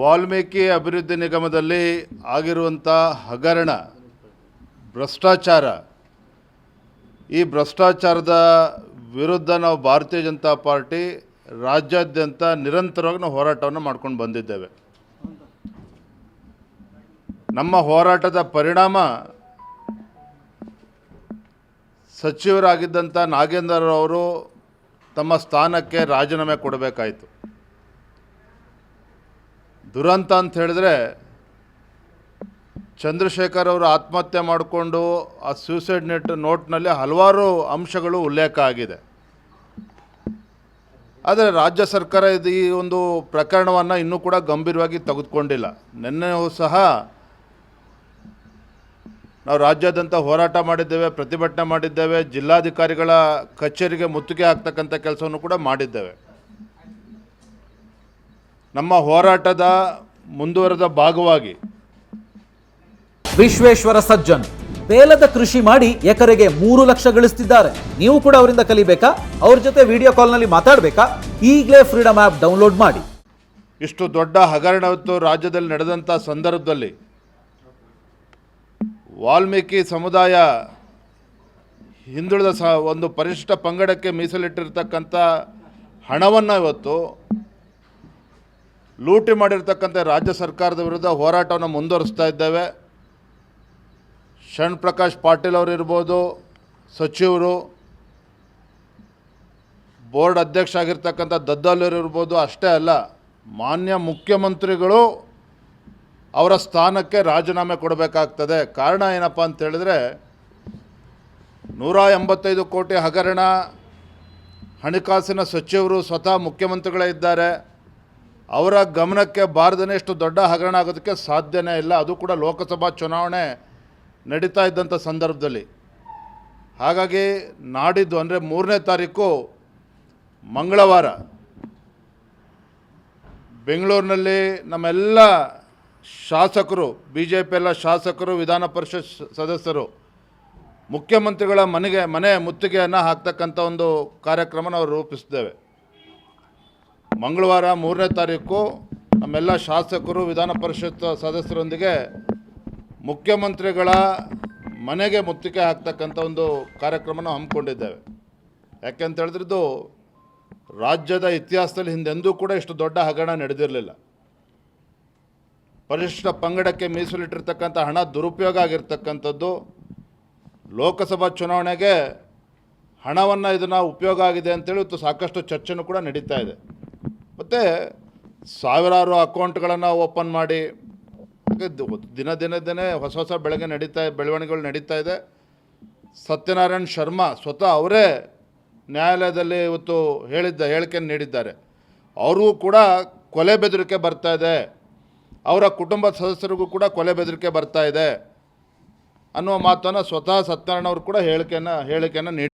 ವಾಲ್ಮೀಕಿ ಅಭಿವೃದ್ಧಿ ನಿಗಮದಲ್ಲಿ ಆಗಿರುವಂಥ ಹಗರಣ, ಭ್ರಷ್ಟಾಚಾರ, ಈ ಭ್ರಷ್ಟಾಚಾರದ ವಿರುದ್ಧ ನಾವು ಭಾರತೀಯ ಜನತಾ ಪಾರ್ಟಿ ರಾಜ್ಯಾದ್ಯಂತ ನಿರಂತರವಾಗಿ ನಾವು ಹೋರಾಟವನ್ನು ಮಾಡ್ಕೊಂಡು ಬಂದಿದ್ದೇವೆ. ನಮ್ಮ ಹೋರಾಟದ ಪರಿಣಾಮ ಸಚಿವರಾಗಿದ್ದಂಥ ನಾಗೇಂದ್ರ ಅವರು ತಮ್ಮ ಸ್ಥಾನಕ್ಕೆ ರಾಜೀನಾಮೆ ಕೊಡಬೇಕಾಯಿತು. ದುರಂತ ಅಂತ ಹೇಳಿದ್ರೆ ಚಂದ್ರಶೇಖರ್ ಅವರು ಆತ್ಮಹತ್ಯೆ ಮಾಡಿಕೊಂಡು ಆ ಸೂಸೈಡ್ ನೆಟ್ ನೋಟ್ನಲ್ಲಿ ಹಲವಾರು ಅಂಶಗಳು ಉಲ್ಲೇಖ ಆಗಿದೆ. ಆದರೆ ರಾಜ್ಯ ಸರ್ಕಾರ ಇದು ಈ ಒಂದು ಪ್ರಕರಣವನ್ನು ಇನ್ನೂ ಕೂಡ ಗಂಭೀರವಾಗಿ ತೆಗೆದುಕೊಂಡಿಲ್ಲ. ನಿನ್ನೆಯೂ ಸಹ ನಾವು ರಾಜ್ಯಾದ್ಯಂತ ಹೋರಾಟ ಮಾಡಿದ್ದೇವೆ, ಪ್ರತಿಭಟನೆ ಮಾಡಿದ್ದೇವೆ, ಜಿಲ್ಲಾಧಿಕಾರಿಗಳ ಕಚೇರಿಗೆ ಮುತ್ತಿಗೆ ಹಾಕ್ತಕ್ಕಂಥ ಕೆಲಸವನ್ನು ಕೂಡ ಮಾಡಿದ್ದೇವೆ. ನಮ್ಮ ಹೋರಾಟದ ಮುಂದುವರೆದ ಭಾಗವಾಗಿ ವಿಶ್ವೇಶ್ವರ ಸಜ್ಜನ್ ಬೇಲದ ಕೃಷಿ ಮಾಡಿ ಎಕರೆಗೆ ಮೂರು ಲಕ್ಷ ಗಳಿಸ್ತಿದ್ದಾರೆ. ನೀವು ಕೂಡ ಅವರಿಂದ ಕಲಿಬೇಕಾ? ಅವ್ರ ಜೊತೆ ವಿಡಿಯೋ ಕಾಲ್ನಲ್ಲಿ ಮಾತಾಡಬೇಕಾ? ಈಗಲೇ ಫ್ರೀಡಮ್ ಆ್ಯಪ್ ಡೌನ್ಲೋಡ್ ಮಾಡಿ. ಇಷ್ಟು ದೊಡ್ಡ ಹಗರಣ ಇವತ್ತು ರಾಜ್ಯದಲ್ಲಿ ನಡೆದಂಥ ಸಂದರ್ಭದಲ್ಲಿ ವಾಲ್ಮೀಕಿ ಸಮುದಾಯ ಹಿಂದುಳಿದ ಸ ಒಂದು ಪರಿಶಿಷ್ಟ ಪಂಗಡಕ್ಕೆ ಮೀಸಲಿಟ್ಟಿರ್ತಕ್ಕಂಥ ಹಣವನ್ನು ಇವತ್ತು ಲೂಟಿ ಮಾಡಿರ್ತಕ್ಕಂಥ ರಾಜ್ಯ ಸರ್ಕಾರದ ವಿರುದ್ಧ ಹೋರಾಟವನ್ನು ಮುಂದುವರಿಸ್ತಾ ಇದ್ದೇವೆ. ಶರಣ್ ಪ್ರಕಾಶ್ ಪಾಟೀಲ್ ಅವರು ಇರ್ಬೋದು, ಸಚಿವರು, ಬೋರ್ಡ್ ಅಧ್ಯಕ್ಷ ಆಗಿರ್ತಕ್ಕಂಥ ದದ್ದಲ್ಲೂರು ಇರ್ಬೋದು, ಅಷ್ಟೇ ಅಲ್ಲ, ಮಾನ್ಯ ಮುಖ್ಯಮಂತ್ರಿಗಳು ಅವರ ಸ್ಥಾನಕ್ಕೆ ರಾಜೀನಾಮೆ ಕೊಡಬೇಕಾಗ್ತದೆ. ಕಾರಣ ಏನಪ್ಪ ಅಂತ ಹೇಳಿದ್ರೆ, ನೂರ ಎಂಬತ್ತೈದು ಕೋಟಿ ಹಗರಣ, ಹಣಕಾಸಿನ ಸಚಿವರು ಸ್ವತಃ ಮುಖ್ಯಮಂತ್ರಿಗಳೇ ಇದ್ದಾರೆ. ಅವರ ಗಮನಕ್ಕೆ ಬಾರದೇ ಇಷ್ಟು ದೊಡ್ಡ ಹಗರಣ ಆಗೋದಕ್ಕೆ ಸಾಧ್ಯನೇ ಇಲ್ಲ. ಅದು ಕೂಡ ಲೋಕಸಭಾ ಚುನಾವಣೆ ನಡೀತಾ ಇದ್ದಂಥ ಸಂದರ್ಭದಲ್ಲಿ. ಹಾಗಾಗಿ ನಾಡಿದ್ದು ಅಂದರೆ ಮೂರನೇ ತಾರೀಕು ಮಂಗಳವಾರ. ಬೆಂಗಳೂರಿನಲ್ಲಿ ನಮ್ಮೆಲ್ಲ ಶಾಸಕರು ಬಿ ಜೆ ಪಿ ಎಲ್ಲ ಶಾಸಕರು, ವಿಧಾನ ಪರಿಷತ್ ಸದಸ್ಯರು, ಮುಖ್ಯಮಂತ್ರಿಗಳ ಮನೆಗೆ, ಮನೆ ಮುತ್ತಿಗೆಯನ್ನು ಹಾಕ್ತಕ್ಕಂಥ ಒಂದು ಕಾರ್ಯಕ್ರಮ ನಾವು ರೂಪಿಸಿದ್ದೇವೆ. ಮಂಗಳವಾರ ಮೂರನೇ ತಾರೀಕು ನಮ್ಮೆಲ್ಲ ಶಾಸಕರು ವಿಧಾನ ಪರಿಷತ್ ಸದಸ್ಯರೊಂದಿಗೆ ಮುಖ್ಯಮಂತ್ರಿಗಳ ಮನೆಗೆ ಮುತ್ತಿಗೆ ಹಾಕ್ತಕ್ಕಂಥ ಒಂದು ಕಾರ್ಯಕ್ರಮನ ಹಮ್ಮಿಕೊಂಡಿದ್ದೇವೆ. ಯಾಕೆಂತ ಹೇಳಿದ್ರೆ ಇದು ರಾಜ್ಯದ ಇತಿಹಾಸದಲ್ಲಿ ಹಿಂದೆಂದೂ ಕೂಡ ಇಷ್ಟು ದೊಡ್ಡ ಹಗರಣ ನಡೆದಿರಲಿಲ್ಲ. ಪರಿಶಿಷ್ಟ ಪಂಗಡಕ್ಕೆ ಮೀಸಲಿಟ್ಟಿರ್ತಕ್ಕಂಥ ಹಣ ದುರುಪಯೋಗ ಆಗಿರ್ತಕ್ಕಂಥದ್ದು, ಲೋಕಸಭಾ ಚುನಾವಣೆಗೆ ಹಣವನ್ನು ಇದನ್ನು ಉಪಯೋಗ ಆಗಿದೆ ಅಂತೇಳಿ ಇವತ್ತು ಸಾಕಷ್ಟು ಚರ್ಚೆನೂ ಕೂಡ ನಡೀತಾ ಇದೆ. ಮತ್ತು ಸಾವಿರಾರು ಅಕೌಂಟ್ಗಳನ್ನು ಓಪನ್ ಮಾಡಿ ದಿನ ದಿನ ದಿನೇ ಹೊಸ ಹೊಸ ಬೆಳಗ್ಗೆ ನಡೀತಾ, ಬೆಳವಣಿಗೆಗಳು ನಡೀತಾ ಇದೆ. ಸತ್ಯನಾರಾಯಣ್ ಶರ್ಮಾ ಸ್ವತಃ ಅವರೇ ನ್ಯಾಯಾಲಯದಲ್ಲಿ ಇವತ್ತು ಹೇಳಿದ್ದ, ಹೇಳಿಕೆಯನ್ನು ನೀಡಿದ್ದಾರೆ. ಅವ್ರಿಗೂ ಕೂಡ ಕೊಲೆ ಬೆದರಿಕೆ ಬರ್ತಾ ಇದೆ. ಅವರ ಕುಟುಂಬ ಸದಸ್ಯರಿಗೂ ಕೂಡ ಕೊಲೆ ಬೆದರಿಕೆ ಬರ್ತಾ ಇದೆ ಅನ್ನುವ ಮಾತನ್ನು ಸ್ವತಃ ಸತ್ಯನಾರಾಯಣ ಅವರು ಕೂಡ ಹೇಳಿಕೆಯನ್ನು ಹೇಳಿಕೆಯನ್ನು ನೀಡಿ